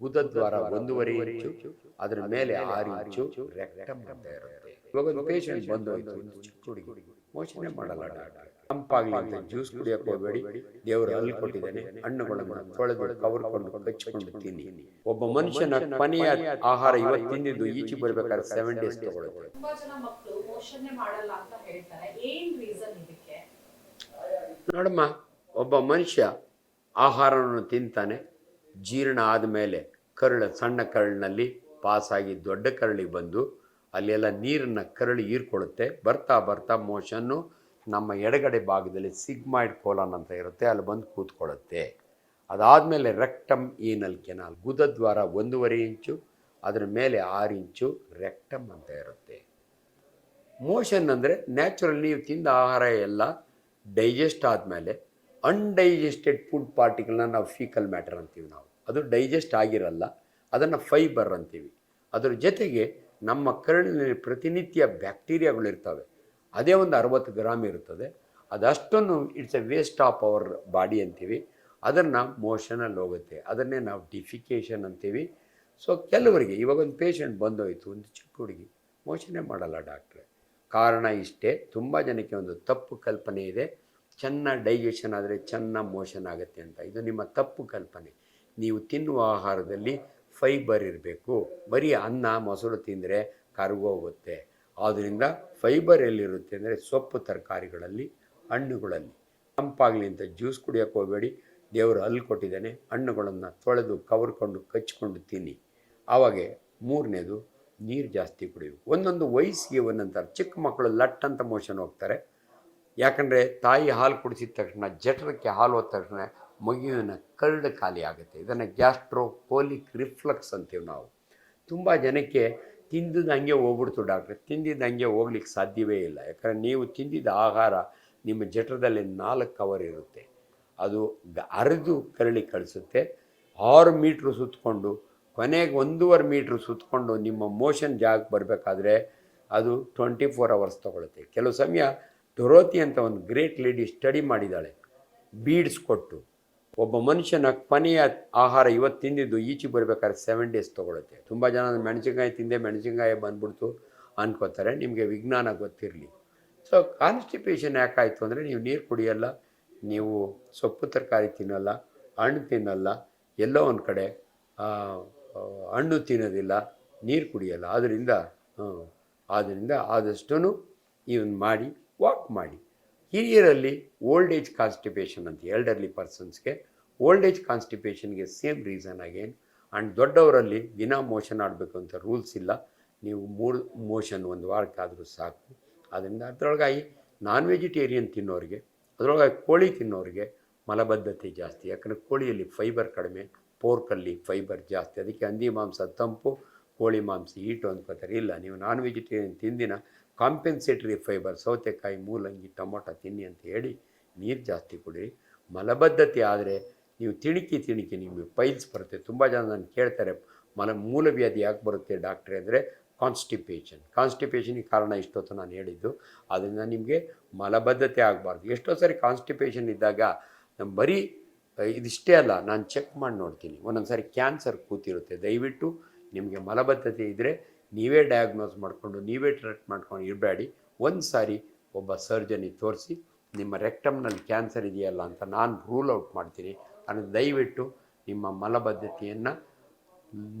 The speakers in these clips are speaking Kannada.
ಗುದದ್ವಾರ ಒಂದೂವರೆ ಇಂಚು ಅದರ ಮೇಲೆ ಆರು ಇಂಚು ರೆಕ್ಟಮ್ ಅಂತ ಇರುತ್ತೆ. ಇವಾಗ ಒಂದು ಪೇಷಂಟ್ ಬಂದೋಯ್ತು ಒಂದು ಚಿಕ್ಕ ಹುಡುಗಿ ಮೋಚನೆ ಮಾಡಲ್ಲ ಡಾಕ್ಟರ್ ತಂಪಾಗ್ಲಿ ಅಂತ ಜ್ಯೂಸ್ ಕುಡಿಯಕ್ಕೆ ಹೋಗಬೇಡಿ. ದೇವರು ಅಲ್ಲಿ ಕೊಟ್ಟಿದ್ದಾನೆ. ಹಣ್ಣುಗಳನ್ನು ತೊಳೆದು ಕವರ್ಕೊಂಡು ಕಚ್ಕೊಂಡು ತಿನ್ನಿ. ಒಬ್ಬ ಮನುಷ್ಯನ ಕೊನೆಯ ಆಹಾರ ಇವತ್ತು ತಿಂದಿದ್ದು ಈಚೆ ಬರ್ಬೇಕಾದ್ರೆ ಸೆವೆನ್ ಡೇಸ್ ತಗೊಳ್ಳುತ್ತೆ ತುಂಬಾ ಜನ ಮಕ್ಕಳು ಮೋಷನ್ನೇ ಮಾಡಲ್ಲ ಅಂತ ಹೇಳ್ತಾರೆ. ಏನ್ ರೀಸನ್ ಇದಕ್ಕೆ? ನೋಡಮ್ಮ ಒಬ್ಬ ಮನುಷ್ಯ ಆಹಾರವನ್ನು ತಿಂತಾನೆ ಜೀರ್ಣ ಆದಮೇಲೆ ಕರುಳು, ಸಣ್ಣ ಕರಳಿನಲ್ಲಿ ಪಾಸಾಗಿ ದೊಡ್ಡ ಕರಳಿಗೆ ಬಂದು ಅಲ್ಲೆಲ್ಲ ನೀರನ್ನು ಕರುಳು ಹೀರ್ಕೊಳ್ಳುತ್ತೆ. ಬರ್ತಾ ಬರ್ತಾ ಮೋಷನ್ನು ನಮ್ಮ ಎಡಗಡೆ ಭಾಗದಲ್ಲಿ ಸಿಗ್ಮಾಯ್ಡ್ ಕೋಲನ್ ಅಂತ ಇರುತ್ತೆ, ಅಲ್ಲಿ ಬಂದು ಕೂತ್ಕೊಳ್ಳುತ್ತೆ. ಅದಾದಮೇಲೆ ರೆಕ್ಟಮ್ ಏನಲ್ ಕೆನಾಲ್, ಗುದದ್ವಾರ ಒಂದೂವರೆ ಇಂಚು, ಅದರ ಮೇಲೆ ಆರು ಇಂಚು ರೆಕ್ಟಮ್ ಅಂತ ಇರುತ್ತೆ. ಮೋಷನ್ ಅಂದರೆ ನ್ಯಾಚುರಲ್ ನೀವು ತಿಂದ ಆಹಾರ ಎಲ್ಲ ಡೈಜೆಸ್ಟ್ ಆದಮೇಲೆ ಅನ್ಡೈಜೆಸ್ಟೆಡ್ ಫುಡ್ ಪಾರ್ಟಿಕಲ್ನ ನಾವು ಫೀಕಲ್ ಮ್ಯಾಟರ್ ಅಂತೀವಿ ನಾವು. ಅದು ಡೈಜೆಸ್ಟ್ ಆಗಿರಲ್ಲ. ಅದನ್ನು ಫೈಬರ್ ಅಂತೀವಿ. ಅದರ ಜೊತೆಗೆ ನಮ್ಮ ಕರುಳಿನಲ್ಲಿ ಪ್ರತಿನಿತ್ಯ ಬ್ಯಾಕ್ಟೀರಿಯಾಗಳಿರ್ತವೆ ಅದೇ ಒಂದು ಅರವತ್ತು ಗ್ರಾಮ್ ಇರುತ್ತದೆ. ಅದಷ್ಟನ್ನು it's a waste of our body ಅಂತೀವಿ. ಅದನ್ನು ಮೋಷನಲ್ಲಿ ಹೋಗುತ್ತೆ. ಅದನ್ನೇ ನಾವು ಡಿಫಿಕೇಷನ್ ಅಂತೀವಿ. ಸೊ ಕೆಲವರಿಗೆ ಇವಾಗ ಒಂದು ಪೇಷಂಟ್ ಬಂದೋಯ್ತು, ಒಂದು ಚಿಕ್ಕ ಹುಡುಗಿ. ಮೋಷನೇ ಮಾಡಲ್ಲ ಡಾಕ್ಟ್ರೆ ಕಾರಣ ಇಷ್ಟೇ. ತುಂಬ ಜನಕ್ಕೆ ಒಂದು ತಪ್ಪು ಕಲ್ಪನೆ ಇದೆ. ಚೆನ್ನಾಗಿ ಡೈಜೆಷನ್ ಆದರೆ ಚೆನ್ನಾಗಿ ಮೋಷನ್ ಆಗುತ್ತೆ ಅಂತ. ಇದು ನಿಮ್ಮ ತಪ್ಪು ಕಲ್ಪನೆ. ನೀವು ತಿನ್ನುವ ಆಹಾರದಲ್ಲಿ ಫೈಬರ್ ಇರಬೇಕು. ಬರೀ ಅನ್ನ, ಮೊಸರು ತಿಂದರೆ ಕರಗೋಗುತ್ತೆ ಆದ್ದರಿಂದ ಫೈಬರ್ ಎಲ್ಲಿರುತ್ತೆ ಅಂದರೆ ಸೊಪ್ಪು ತರಕಾರಿಗಳಲ್ಲಿ, ಹಣ್ಣುಗಳಲ್ಲಿ. ತಂಪಾಗಲಿ ಅಂತ ಜ್ಯೂಸ್ ಕುಡಿಯೋಕ್ಕೆ ಹೋಗಬೇಡಿ. ದೇವರು ಅಲ್ಲಿ ಕೊಟ್ಟಿದ್ದಾನೆ, ಹಣ್ಣುಗಳನ್ನು ತೊಳೆದು ಕವರ್ಕೊಂಡು, ಕಚ್ಕೊಂಡು ತಿನ್ನಿ. ಆವಾಗೆ ಮೂರನೇದು ನೀರು ಜಾಸ್ತಿ ಕುಡಿಬೇಕು. ಒಂದೊಂದು ವಯಸ್ಸಿಗೆ ಒಂದೊಂದು ಚಿಕ್ಕ ಮಕ್ಕಳು ಲಟ್ ಅಂತ ಮೋಷನ್ ಹೋಗ್ತಾರೆ. ಯಾಕಂದರೆ ತಾಯಿ ಹಾಲು ಕುಡಿಸಿದ ತಕ್ಷಣ, ಜಠರಕ್ಕೆ ಹಾಲು ಹೋದ ತಕ್ಷಣ ಮಗುವಿನ ಕರ್ಡು ಖಾಲಿ ಆಗುತ್ತೆ. ಇದನ್ನು ಗ್ಯಾಸ್ಟ್ರೋ ಕೋಲಿಕ್ ರಿಫ್ಲಕ್ಸ್ ಅಂತೀವಿ ನಾವು. ತುಂಬ ಜನಕ್ಕೆ ತಿಂದಿದ್ದು ಹಂಗೆ ಹೋಗ್ಬಿಡ್ತು ಡಾಕ್ಟ್ರೆ. ತಿಂದಿದ್ದು ಹಂಗೆ ಹೋಗ್ಲಿಕ್ಕೆ ಸಾಧ್ಯವೇ ಇಲ್ಲ. ಯಾಕಂದರೆ ನೀವು ತಿಂದಿದ್ದ ಆಹಾರ ನಿಮ್ಮ ಜಠರದಲ್ಲಿ ನಾಲ್ಕು ಕವರ್ ಇರುತ್ತೆ. ಅದು ಅರೆದು ಕರಳಿ ಕಳಿಸುತ್ತೆ. ಆರು ಮೀಟ್ರ್ ಸುತ್ತಕೊಂಡು, ಕೊನೆಗೆ ಒಂದೂವರೆ ಮೀಟ್ರ್ ಸುತ್ತಕೊಂಡು ನಿಮ್ಮ ಮೋಷನ್ ಜಾಗಕ್ಕೆ ಬರಬೇಕಾದ್ರೆ ಅದು ಟ್ವೆಂಟಿ ಫೋರ್ ಅವರ್ಸ್ ತೊಗೊಳುತ್ತೆ. ಕೆಲವು ಸಮಯ ಡೊರೋತಿ ಅಂತ ಒಂದು ಗ್ರೇಟ್ ಲೇಡಿ ಸ್ಟಡಿ ಮಾಡಿದ್ದಾಳೆ. ಬೀಡ್ಸ್ ಕೊಟ್ಟು. ಒಬ್ಬ ಮನುಷ್ಯನ ಕೊನೆಯ ಆಹಾರ ಇವತ್ತು ತಿಂದಿದ್ದು ಈಚೆಗೆ ಬರಬೇಕಾದ್ರೆ ಸೆವೆನ್ ಡೇಸ್ ತೊಗೊಳುತ್ತೆ. ತುಂಬ ಜನ ಮೆಣಸಿನಕಾಯಿ ತಿಂದೆ ಮೆಣಸಿನ್ಕಾಯಿ ಬಂದ್ಬಿಡ್ತು ಅನ್ಕೋತಾರೆ. ನಿಮಗೆ ವಿಜ್ಞಾನ ಗೊತ್ತಿರಲಿ. ಸೊ ಕಾನ್ಸ್ಟಿಪೇಷನ್ ಯಾಕಾಯಿತು ಅಂದರೆ ನೀವು ನೀರು ಕುಡಿಯಲ್ಲ, ನೀವು ಸೊಪ್ಪು ತರಕಾರಿ ತಿನ್ನಲ್ಲ, ಹಣ್ಣು ತಿನ್ನಲ್ಲ, ಎಲ್ಲೋ ಒಂದು ಕಡೆ ಹಣ್ಣು ತಿನ್ನೋದಿಲ್ಲ, ನೀರು ಕುಡಿಯಲ್ಲ. ಆದ್ದರಿಂದ ಆದ್ದರಿಂದ ಆದಷ್ಟು ಇವನ್ ಮಾಡಿ ವಾಕ್ ಮಾಡಿ. ಹಿರಿಯರಲ್ಲಿ ಓಲ್ಡ್ ಏಜ್ ಕಾನ್ಸ್ಟಿಪೇಷನ್ ಅಂತ ಎಲ್ಡರ್ಲಿ ಪರ್ಸನ್ಸ್ಗೆ ಓಲ್ಡ್ ಏಜ್ ಕಾನ್ಸ್ಟಿಪೇಷನ್ಗೆ ಸೇಮ್ ರೀಸನ್ ಅಗೇನ್ ಆ್ಯಂಡ್ ದೊಡ್ಡವರಲ್ಲಿ ದಿನ ಮೋಷನ್ ಆಡಬೇಕು ಅಂತ ರೂಲ್ಸ್ ಇಲ್ಲ. ನೀವು ಮೂರು ಮೋಷನ್ ಒಂದು ವಾರಕ್ಕಾದರೂ ಸಾಕು. ಅದರಿಂದ ಅದರೊಳಗಾಗಿ ನಾನ್ ವೆಜಿಟೇರಿಯನ್ ತಿನ್ನೋರಿಗೆ, ಅದರೊಳಗಾಗಿ ಕೋಳಿ ತಿನ್ನೋರಿಗೆ ಮಲಬದ್ಧತೆ ಜಾಸ್ತಿ. ಯಾಕಂದರೆ ಕೋಳಿಯಲ್ಲಿ ಫೈಬರ್ ಕಡಿಮೆ ಪೋರ್ಕಲ್ಲಿ ಫೈಬರ್ ಜಾಸ್ತಿ. ಅದಕ್ಕೆ ಹಂದಿ ಮಾಂಸ, ತಂಪು, ಕೋಳಿ ಮಾಂಸ ಈಟು ಅಂದ್ಕೋತಾರೆ ಇಲ್ಲ, ನೀವು ನಾನ್ ವೆಜಿಟೇರಿಯನ್ ತಿಂದಿನ ಕಾಂಪೆನ್ಸೇಟರಿ ಫೈಬರ್, ಸೌತೆಕಾಯಿ, ಮೂಲಂಗಿ, ಟೊಮೊಟೊ ತಿನ್ನಿ ಅಂತ ಹೇಳಿ ನೀರು ಜಾಸ್ತಿ ಕುಡಿರಿ ಮಲಬದ್ಧತೆ ಆದರೆ ನೀವು ತಿಣಿಕಿ ತಿಣಿಕಿ ನಿಮಗೆ ಪೈಲ್ಸ್ ಬರುತ್ತೆ. ತುಂಬ ಜನ ನಾನು ಕೇಳ್ತಾರೆ, ಮಲ ಮೂಲವ್ಯಾಧಿ ಯಾಕೆ ಬರುತ್ತೆ ಡಾಕ್ಟ್ರೆ ಅಂದರೆ ಕಾನ್ಸ್ಟಿಪೇಷನ್ ಕಾನ್ಸ್ಟಿಪೇಷನಿಗೆ ಕಾರಣ ಇಷ್ಟೊತ್ತು ನಾನು ಹೇಳಿದ್ದು. ಅದರಿಂದ ನಿಮಗೆ ಮಲಬದ್ಧತೆ ಆಗಬಾರ್ದು. ಎಷ್ಟೋ ಸಾರಿ ಕಾನ್ಸ್ಟಿಪೇಷನ್ ಇದ್ದಾಗ ನಮ್ಮ ಬರೀ, ಇದಿಷ್ಟೇ ಅಲ್ಲ, ನಾನು ಚೆಕ್ ಮಾಡಿ ನೋಡ್ತೀನಿ. ಒಂದೊಂದು ಸಾರಿ ಕ್ಯಾನ್ಸರ್ ಕೂತಿರುತ್ತೆ. ದಯವಿಟ್ಟು ನಿಮಗೆ ಮಲಬದ್ಧತೆ ಇದ್ದರೆ ನೀವೇ ಡಯಾಗ್ನೋಸ್ ಮಾಡಿಕೊಂಡು, ನೀವೇ ಟ್ರೀಟ್ ಮಾಡ್ಕೊಂಡು ಇರಬೇಡಿ. ಒಂದು ಸಾರಿ ಒಬ್ಬ ಸರ್ಜನಿಗೆ ತೋರಿಸಿ, ನಿಮ್ಮ ರೆಕ್ಟಮ್ನಲ್ಲಿ ಕ್ಯಾನ್ಸರ್ ಇದೆಯಲ್ಲ ಅಂತ ನಾನು ರೂಲ್ ಔಟ್ ಮಾಡ್ತೀನಿ. ಅದನ್ನು ದಯವಿಟ್ಟು ನಿಮ್ಮ ಮಲಬದ್ಧತೆಯನ್ನು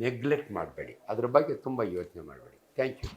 ನೆಗ್ಲೆಕ್ಟ್ ಮಾಡಬೇಡಿ. ಅದ್ರ ಬಗ್ಗೆ ತುಂಬ ಯೋಚನೆ ಮಾಡಬೇಡಿ. Thank you